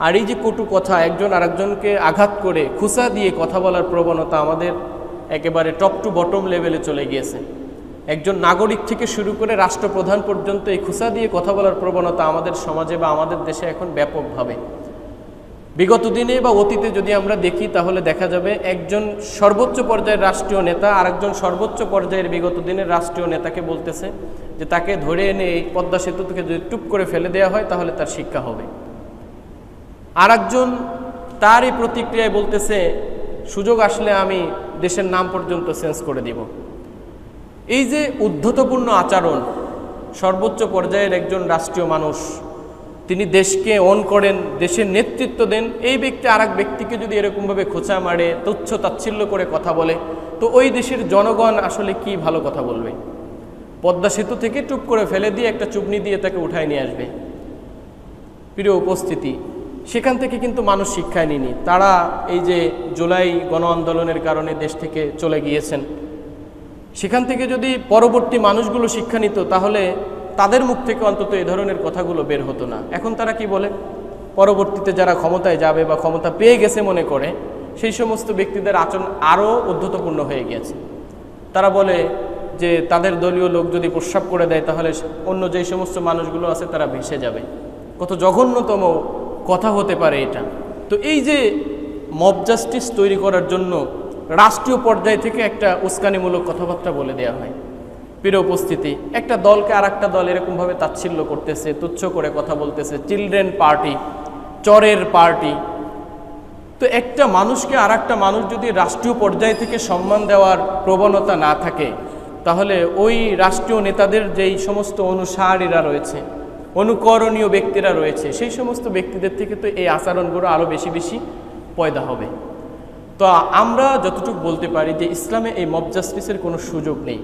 আর এই যে কটু কথা, একজন আরেকজনকে আঘাত করে খুসা দিয়ে কথা বলার প্রবণতা আমাদের একেবারে টপ টু বটম লেভেলে চলে গিয়েছে। একজন নাগরিক থেকে শুরু করে রাষ্ট্রপ্রধান পর্যন্ত এই খুসা দিয়ে কথা বলার প্রবণতা আমাদের সমাজে বা আমাদের দেশে এখন ব্যাপকভাবে। বিগত দিনে বা অতীতে যদি আমরা দেখি, তাহলে দেখা যাবে একজন সর্বোচ্চ পর্যায়ের রাষ্ট্রীয় নেতা আরেকজন সর্বোচ্চ পর্যায়ের বিগত দিনের রাষ্ট্রীয় নেতাকে বলতেছে যে তাকে ধরে এনে এই পদ্মা সেতু থেকে যদি টুপ করে ফেলে দেওয়া হয়, তাহলে তার শিক্ষা হবে। আরেকজন তার এই প্রতিক্রিয়ায় বলতেছে, সুযোগ আসলে আমি দেশের নাম পর্যন্ত চেঞ্জ করে দিব। এই যে উদ্ধতপূর্ণ আচরণ, সর্বোচ্চ পর্যায়ের একজন রাষ্ট্রীয় মানুষ, তিনি দেশকে অন করেন, দেশের নেতৃত্ব দেন, এই ব্যক্তি আর ব্যক্তিকে যদি এরকমভাবে খোঁচা মারে, তুচ্ছ তাচ্ছিল্য করে কথা বলে, তো ওই দেশের জনগণ আসলে কি ভালো কথা বলবে? পদ্মা সেতু থেকে টুপ করে ফেলে দিয়ে একটা চুপনি দিয়ে তাকে উঠায় নিয়ে আসবে। প্রিয় উপস্থিতি সেখান থেকে কিন্তু মানুষ শিক্ষায় নিনি তারা এই যে জুলাই গণ আন্দোলনের কারণে দেশ থেকে চলে গিয়েছেন, সেখান থেকে যদি পরবর্তী মানুষগুলো শিক্ষা নিত, তাহলে তাদের মুখ থেকে অন্তত এই ধরনের কথাগুলো বের হতো না। এখন তারা কি বলে? পরবর্তীতে যারা ক্ষমতায় যাবে বা ক্ষমতা পেয়ে গেছে মনে করে, সেই সমস্ত ব্যক্তিদের আচরণ আরও উদ্ধতপূর্ণ হয়ে গিয়েছে। তারা বলে যে তাদের দলীয় লোক যদি প্রস্রাব করে দেয়, তাহলে অন্য যেই সমস্ত মানুষগুলো আছে, তারা ভেসে যাবে। কত জঘন্যতম কথা হতে পারে এটা। তো এই যে মব জাস্টিস তৈরি করার জন্য রাষ্ট্রীয় পর্যায় থেকে একটা উস্কানিমূলক কথাবার্তা বলে দেওয়া হয়। প্রিয় উপস্থিতি, একটা দলকে আর একটা দল এরকমভাবে তাচ্ছিল্য করতেছে, তুচ্ছ করে কথা বলতেছে চিলড্রেন পার্টি চরের পার্টি তো একটা মানুষকে আর একটা মানুষ যদি রাষ্ট্রীয় পর্যায় থেকে সম্মান দেওয়ার প্রবণতা না থাকে, তাহলে ওই রাষ্ট্রীয় নেতাদের যেই সমস্ত অনুসারীরা রয়েছে অনুকরণীয় ব্যক্তিরা রয়েছে। সেই সমস্ত ব্যক্তিদের থেকে তো এই আচরণগুলো আরও বেশি বেশি পয়দা হবে। তো আমরা যতটুকু বলতে পারি যে ইসলামে এই মব জাস্টিসের কোনো সুযোগ নেই।